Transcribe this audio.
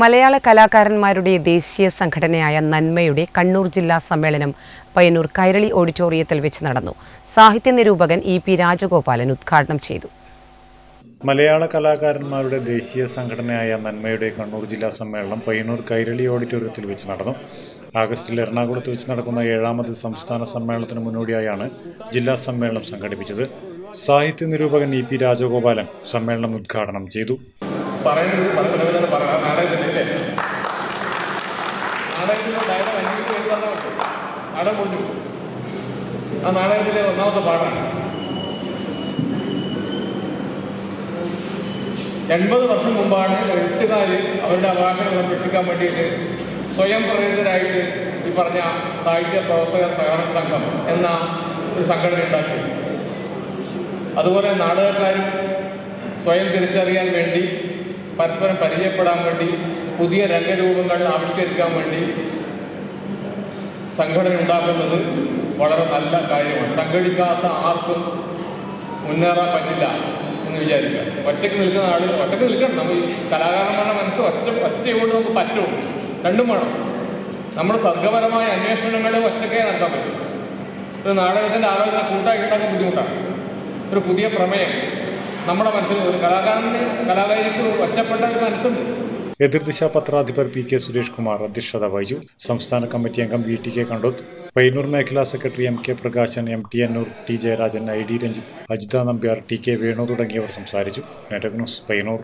മലയാള കലാകാരന്മാരുടെ ദേശീയ സംഘടനയായ നന്മയുടെ കണ്ണൂർ ജില്ലാ സമ്മേളനം പയ്യന്നൂർ കൈരളി ഓഡിറ്റോറിയത്തിൽ വെച്ച് നടന്നു. സാഹിത്യ നിരൂപകൻ ഇ പി രാജഗോപാലൻ ഉദ്ഘാടനം ചെയ്തു. മലയാള കലാകാരന്മാരുടെ ദേശീയ സംഘടനയായ നന്മയുടെ കണ്ണൂർ ജില്ലാ സമ്മേളനം പയ്യന്നൂർ കൈരളി ഓഡിറ്റോറിയത്തിൽ വെച്ച് നടന്നു. ആഗസ്റ്റിൽ എറണാകുളത്ത് വെച്ച് നടക്കുന്ന ഏഴാമത് സംസ്ഥാന സമ്മേളനത്തിന് മുന്നോടിയായാണ് ജില്ലാ സമ്മേളനം സംഘടിപ്പിച്ചത്. സാഹിത്യ നിരൂപകൻ ഇ പി രാജഗോപാലൻ സമ്മേളനം ഉദ്ഘാടനം ചെയ്തു. പറയുന്നത് പലതരം പറയാം നാടകത്തിലല്ലേ അല്ലേ ഡയലോഗ് ആ നാടകത്തിലെ ഒന്നാമത്തെ പാടാണ് എൺപത് വർഷം മുമ്പാണ് എഴുത്തുകാർ അവരുടെ അവകാശങ്ങൾ സംരക്ഷിക്കാൻ വേണ്ടിയിട്ട് സ്വയം പ്രേരിതരായിട്ട് ഈ പറഞ്ഞ സാഹിത്യ പ്രവർത്തക സഹകരണ സംഘം എന്ന ഒരു സംഘടന ഉണ്ടാക്കി. അതുപോലെ നാടകക്കാരും സ്വയം തിരിച്ചറിയാൻ വേണ്ടി പരസ്പരം പരിചയപ്പെടാൻ വേണ്ടി പുതിയ രംഗരൂപങ്ങൾ ആവിഷ്കരിക്കാൻ വേണ്ടി സംഘടന ഉണ്ടാക്കുന്നത് വളരെ നല്ല കാര്യമാണ്. സംഘടിക്കാത്ത ആർക്കും മുന്നേറാൻ പറ്റില്ല എന്ന് വിചാരിക്കുക. ഒറ്റയ്ക്ക് നിൽക്കുന്ന ആൾ ഒറ്റയ്ക്ക് നിൽക്കണം. നമ്മൾ ഈ കലാകാരന്മാരുടെ മനസ്സ് ഒറ്റ ഒറ്റയോട് നമുക്ക് പറ്റും. രണ്ടും വേണം. നമ്മുടെ സർഗപരമായ അന്വേഷണങ്ങൾ ഒറ്റയ്ക്കേ നടത്താൻ പറ്റും. ഒരു നാടകത്തിന്റെ ആലോചന കൂട്ടാക്കി ഉണ്ടാക്കാൻ ബുദ്ധിമുട്ടാണ്. ഒരു പുതിയ പ്രമേയം. നമ്മുടെ മനസ്സിൽ ഒരു കലാകാരന്റെ കലാകാരിക്ക് ഒറ്റപ്പെട്ട ഒരു മനസ്സുണ്ട്. എതിർദിശ പത്രാധിപർ പി കെ സുരേഷ് കുമാർ അധ്യക്ഷത വഹിച്ചു. സംസ്ഥാന കമ്മിറ്റി അംഗം V T K Kandoth. Payyannur മേഖലാ secretary M K Prakashan M T Annur T Jayarajan I D Ranjith Ajitha Nambiar T K Venu തുടങ്ങിയവർ സംസാരിച്ചു. നെറ്റക് ന്യൂസ് പയ്യന്നൂർ.